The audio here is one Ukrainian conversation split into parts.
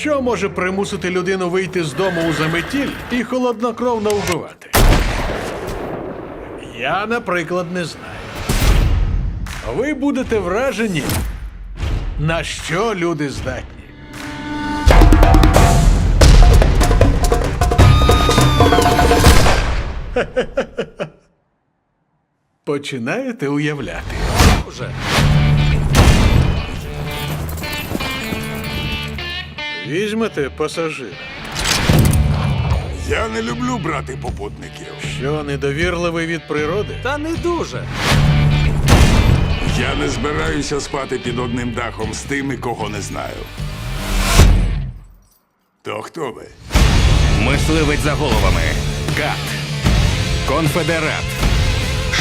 Що може примусити людину вийти з дому у заметіль і холоднокровно вбивати? Я, наприклад, не знаю. Ви будете вражені, на що люди здатні. Починаєте уявляти. Уже. Візьмете пасажира, Я не люблю брати попутників. що недовірливий від природи. Та не дуже. Я не збираюся спати під одним дахом з тими, кого не знаю. То хто ви? Мисливець за головами. Кат. Конфедерат.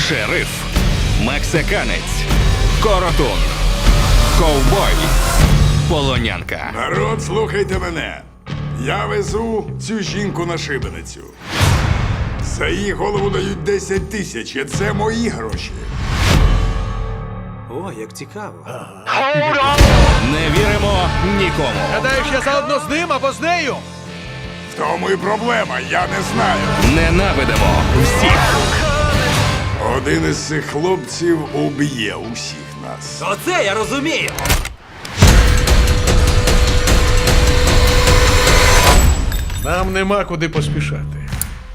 Шериф. Мексиканець. Коротун. Ковбой. Полонянка. Народ, слухайте мене. Я везу цю жінку на шибеницю. За її голову дають 10 тисяч, і це мої гроші. О, як цікаво. Не віримо нікому. Гадаєш, я заодно з ним або з нею? В тому і проблема, я не знаю. Ненавидимо всіх. Один із цих хлопців уб'є усіх нас. Оце я розумію. Нам нема куди поспішати.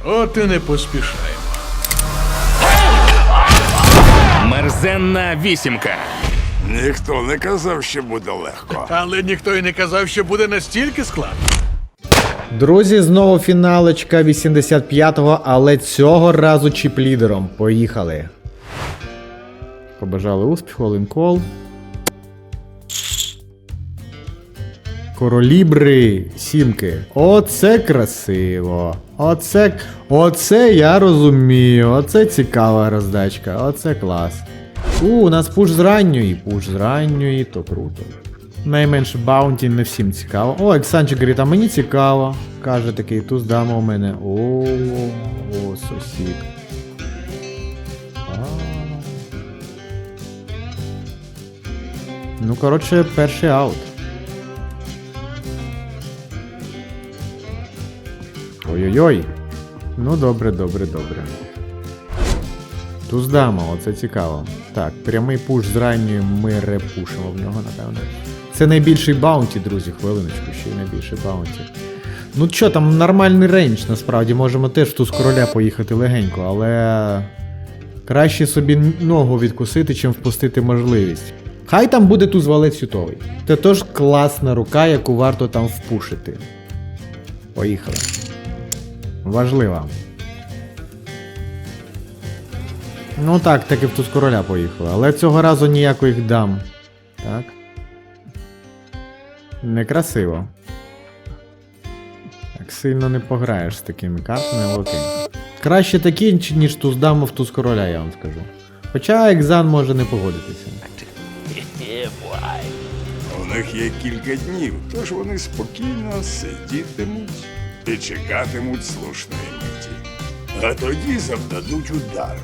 От і не поспішаємо. Мерзенна вісімка. Ніхто не казав, що буде легко. Але ніхто й не казав, що буде настільки складно. Друзі, знову фіналочка 85-го, але цього разу чіп-лідером. Поїхали. Побажали успіху, линкол. Королібри, сімки. Оце красиво. Оце. Оце я розумію. Оце цікава роздачка. Оце клас. У, у нас пуш з ранньої. Пуш з ранньої, то круто. Найменше баунті не всім цікаво. О, Оксанчик говорить, а мені цікаво. Каже такий, туз дама у мене. О, о, сусід. Ну, коротше, перший аут. Ой-ой-ой. Ну, добре, добре, добре. Туз дама, оце цікаво. Так, прямий пуш з ранньої ми репушимо в нього, напевно. Це найбільший баунті, друзі, хвилиночку, ще й найбільший баунті. Ну що, там нормальний рейндж, насправді, можемо теж в туз короля поїхати легенько, але краще собі ногу відкусити, чим впустити можливість. Хай там буде туз валець сютовий. Це теж класна рука, яку варто там впушити. Поїхали. Важлива. Ну так, таки в туз короля поїхали. Але цього разу ніяких дам. Так. Некрасиво. Так сильно не пограєш з такими картами, окей. Краще такі, ніж туз даму в туз короля, я вам скажу. Хоча екзан може не погодитися. У них є кілька днів, тож вони спокійно сидітимуть і чекатимуть слушної миті. А тоді завдадуть удару.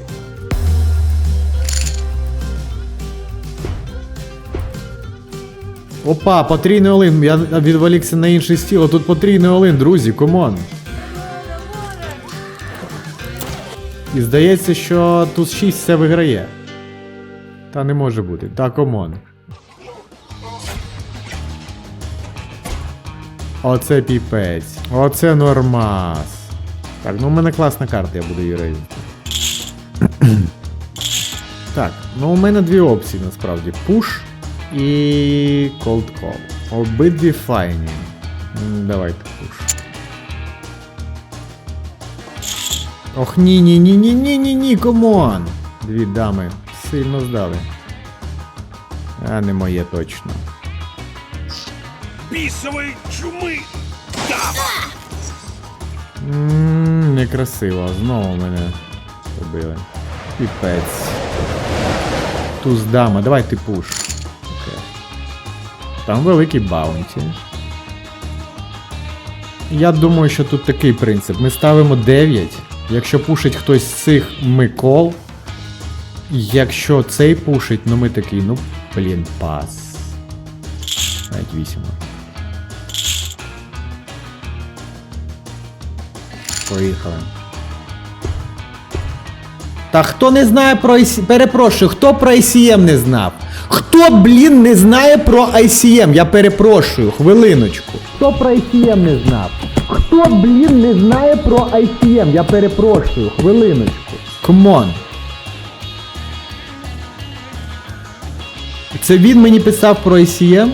Опа, потрійний олин. Я відволікся на інший стіл, тут потрійний олин, друзі, комон. І здається, що тут 6 все виграє. Та не може бути. Та комон. Оце піпець. Оце нормас. Так, ну у мене класна карта, я буду її рейзити. Так, ну у мене дві опції насправді. Пуш і Cold Call. Обидві файні. Давайте пуш. Ох ні, ні, ні, ні, ні, ні, ні, комон. Дві дами. Сильно здали. А не моє точно. Бісовий чуми! Ммм, некрасиво. Знову мене побили. Піпець. Туз дама, давай ти пуш. Там великий баунті. Я думаю, що тут такий принцип. Ми ставимо 9. Якщо пушить хтось з цих, ми кол. Якщо цей пушить, ну ми такий, ну, блін, пас. Навіть 8. Поїхали. Та хто не знає про ICM? Перепрошую, хто про ICM не знав? Хто, блін, не знає про ICM? Я перепрошую, хвилиночку. Хто про ICM не знав? Хто, блін, не знає про ICM? Я перепрошую, хвилиночку. Камон. Це він мені писав про ICM?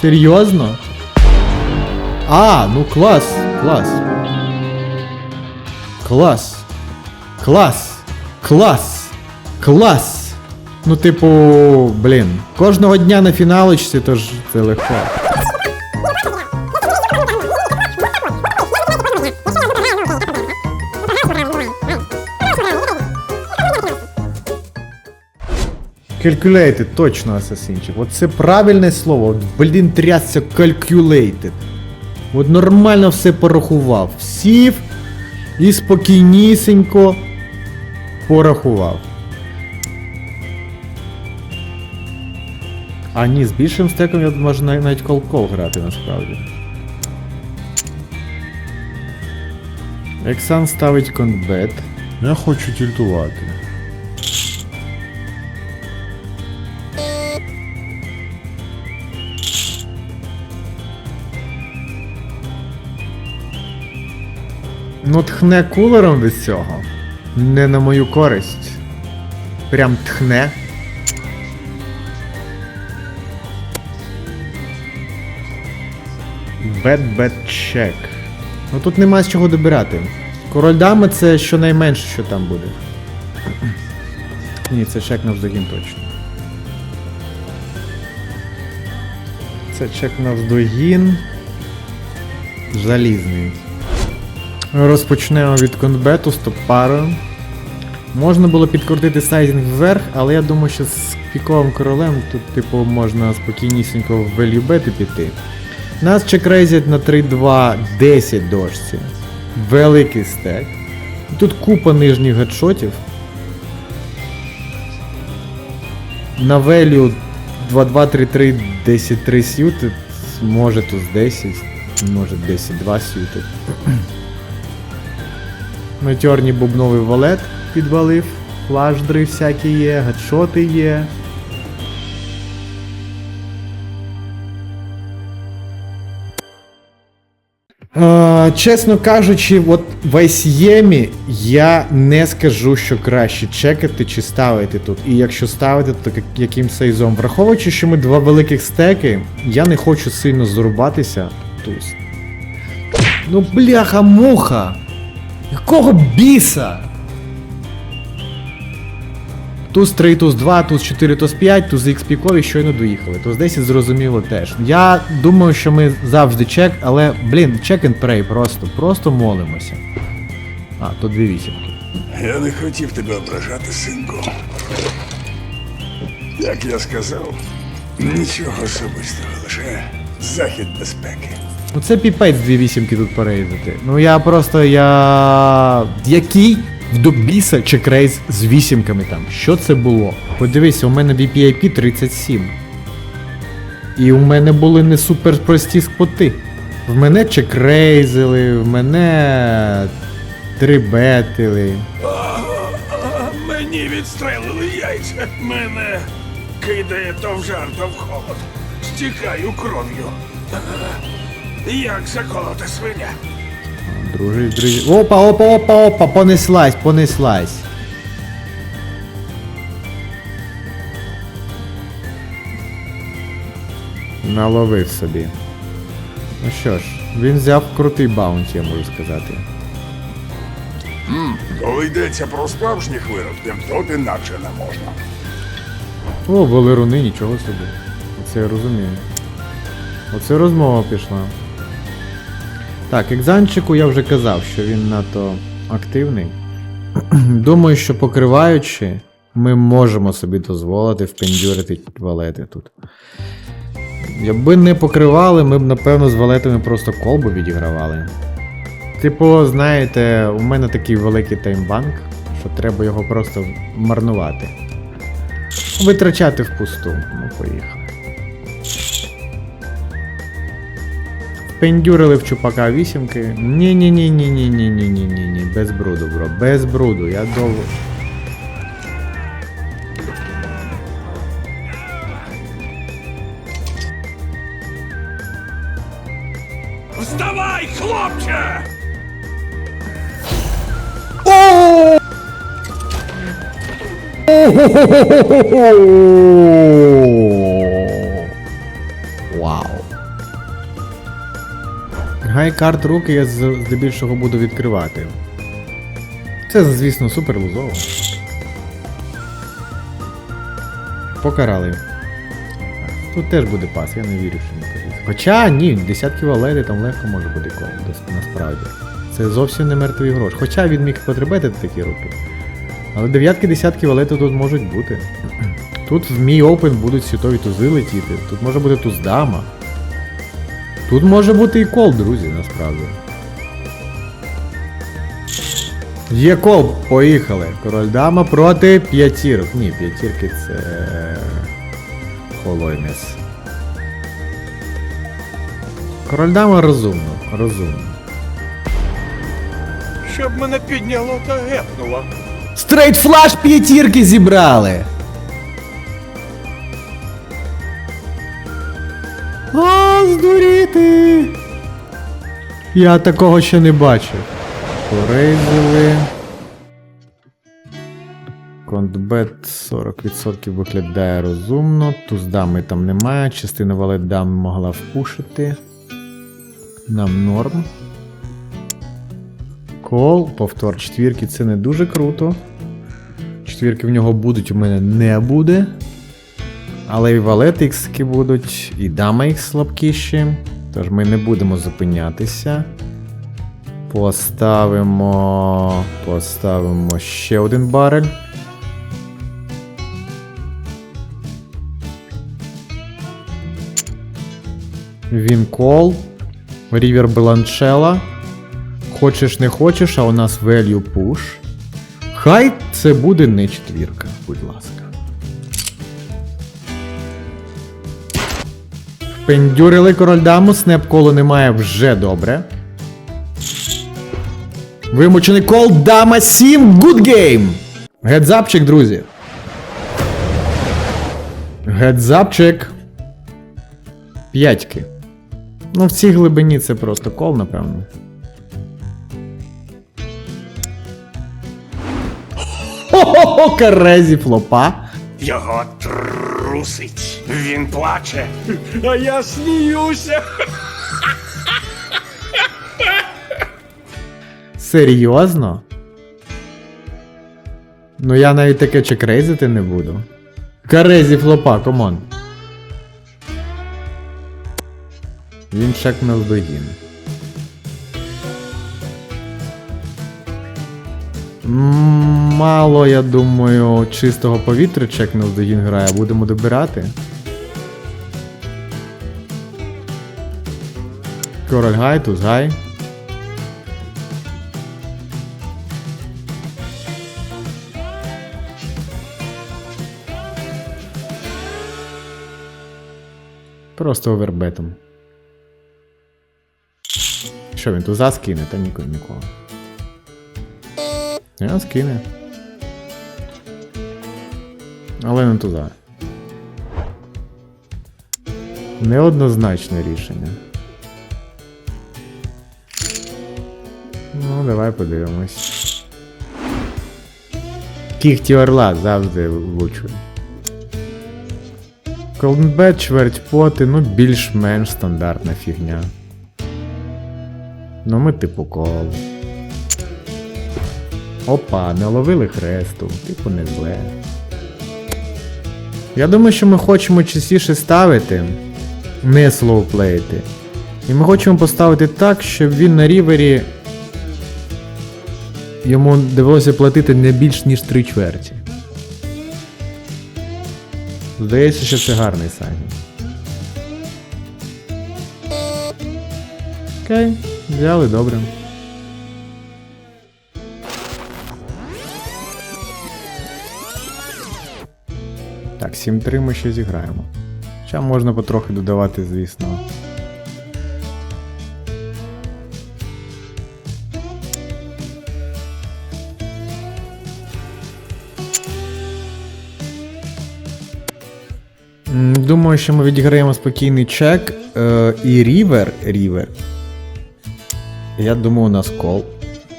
Серйозно? А, ну клас, клас. Клас. Клас. Клас. Клас. Ну, типу, блін. Кожного дня на фіналочці, тож це легко. Calculated, точно асасинчик. От це правильне слово. Блін, трясся calculated. От нормально все порахував. Сів і спокійнісінько порахував. А ні, з більшим стеком я можу навіть кол-кол грати насправді. Ексан ставить конбет. Я хочу тільтувати. Ну, тхне кулером від цього. Не на мою користь. Прям тхне. Бет-бет чек. Ну тут нема з чого добирати. Король дами це щонайменше, що там буде. Ні, це чек навздогін точно. Це чек навздогін. Залізний. Розпочнемо від конбету стоп-парою. Можна було підкрутити сайзинг вверх, але я думаю, що з піковим королем тут, типу, можна спокійнісінько в bet піти. Нас чекрейзять на 3-2 10 дошці. Великий стек. Тут купа нижніх гедшотів. На велю 2-2-3-3 10-3 сьюти. Може тут 10, може 10-2 сьюти. Метьорні бубновий валет підвалив, флаждри всякі є, гадшоти є. Чесно кажучи, от в ICM я не скажу, що краще чекати чи ставити тут. І якщо ставити, то як- яким сайзом. Враховуючи, що ми два великих стеки, я не хочу сильно зарубатися тут. Ну бляха муха! Якого біса? Туз 3, туз 2, туз 4, туз 5, туз X пікові щойно доїхали. Туз 10 зрозуміло теж. Я думаю, що ми завжди чек, але, блін, чек and pray просто, просто молимося. А, тут дві вісімки. Я не хотів тебе ображати, синку. Як я сказав, нічого особистого, лише захід безпеки. Ну це піпець дві вісімки тут перейдати. Ну я просто я. Який в добіса чекрейс з вісімками там? Що це було? Подивися, у мене VPIP 37. І у мене були не супер прості споти. В мене чекрейзили, в мене трибетили. Мені відстрелили яйця. Мене кидає то в жар, то в холод. Стікаю кров'ю. Як заколоти свиня. Дружи, дружи. Опа, опа, опа, опа, понеслась, понеслась. Наловив собі. Ну що ж, він взяв крутий баунті, я можу сказати. Коли йдеться про справжніх виродків, то інакше не можна. О, велеруни, нічого собі. Оце я розумію. Оце розмова пішла. Так, екзанчику я вже казав, що він надто активний. Думаю, що покриваючи, ми можемо собі дозволити впендюрити валети тут. Якби не покривали, ми б, напевно, з валетами просто колбу відігравали. Типу, знаєте, у мене такий великий таймбанк, що треба його просто марнувати. Витрачати впусту. Ну, поїхали. Впендюрили в чупака вісімки. ні ні ні ні ні ні ні ні ні ні без бруду, бро, без бруду, я довго. Вставай, хлопче! Вау. Гайкарт руки я здебільшого буду відкривати. Це, звісно, супер лузово. Покарали. Тут теж буде пас, я не вірю, що не буде. Хоча ні, десятки валети там легко може бути кол, насправді. Це зовсім не мертвий грош. Хоча він міг потребати такі руки. Але дев'ятки, десятки валети тут можуть бути. Тут в мій опен будуть світові тузи летіти. Тут може бути туз дама. Тут може бути і кол, друзі, насправді. Є кол, поїхали. Король дама проти п'ятірок. Ні, п'ятірки це. Холойнес. Король дама розумно, розумно. Щоб мене підняло та гепнуло. Стрейт флаш п'ятірки зібрали. А, здуріти. Я такого ще не бачив. Порейзили. Контбет 40% виглядає розумно. Туздами там немає. Частина валет дам могла впушити. Нам норм. Кол, повтор четвірки, це не дуже круто. Четвірки в нього будуть, у мене не буде. Але і валет ікски будуть, і дама їх слабкіші. Тож ми не будемо зупинятися. Поставимо. Поставимо ще один барель. Він кол. Рівер Беланчела. Хочеш не хочеш, а у нас value push. Хай це буде не четвірка, будь ласка. Пендюрили король даму, снеп колу немає вже добре. Вимучений кол, дама 7, good game! Гедзапчик, друзі. Гедзапчик. П'ятьки. Ну, в цій глибині це просто кол, напевно. Хо-хо-хо, карезі флопа. Його трусить. Він плаче. А я сміюся. Серйозно? Ну я навіть таке чекрейзити не буду. Карезі флопа, комон. Він чекнув догін. Мало, я думаю, чистого повітря чекнув догін грає, будемо добирати. Король гай, туз гай. Просто овербетом. Що він туза скине, та ніколи нікого. Я скине. Але не туза. Неоднозначне рішення. Ну, давай подивимось. Кіхті орла завжди влучує. Колдбет, чверть поти, ну більш-менш стандартна фігня. Ну ми типу кол. Опа, не ловили хресту, типу не зле. Я думаю, що ми хочемо частіше ставити, не слоуплеїти. І ми хочемо поставити так, щоб він на рівері йому довелося платити не більш ніж три чверті. Здається, що це гарний сайт. Окей, взяли добре. Так, 7-3 ми ще зіграємо. Ще можна потрохи додавати, звісно. Думаю, що ми відіграємо спокійний чек е, і рівер. рівер. Я думаю, у нас кол.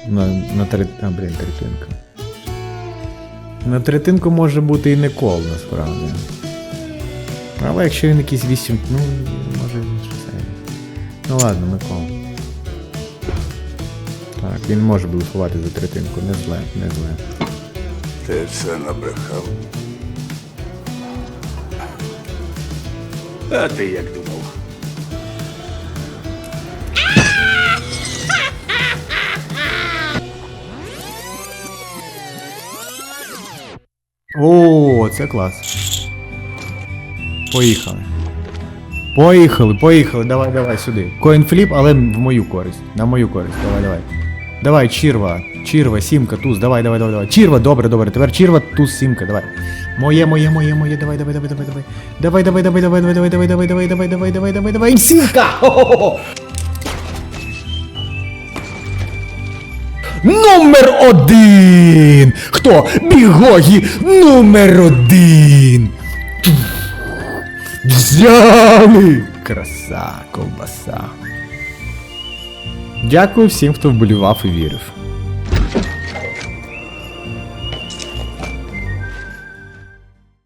На, на, на, а, блін, тарітинка. На третинку може бути і не кол, насправді. Але якщо він якийсь 8, ну, може він щось. Ну ладно, ми кол. Так, він може блефувати за третинку, не зле, не зле. Ти все набрехав. А ти як думав? О, це клас. Поїхали. Поїхали, поїхали, давай, давай сюди. Коінфліп, але в мою користь. На мою користь. Давай, давай. Давай, чірва, чірва, сімка, туз, давай, давай, давай, давай. Чірва, добре, добре. Тепер чірва, туз, сімка, давай. Моє, моє, моє, моє, давай, давай, давай, давай, давай. Давай, давай, давай, давай, давай, давай, давай, давай, давай, давай, давай, давай, давай, давай. сімка! Хо-хо-хо! Номер один! Хто? Бігогі номер один! Взяли! Краса, ковбаса. Дякую всім, хто вболівав і вірив.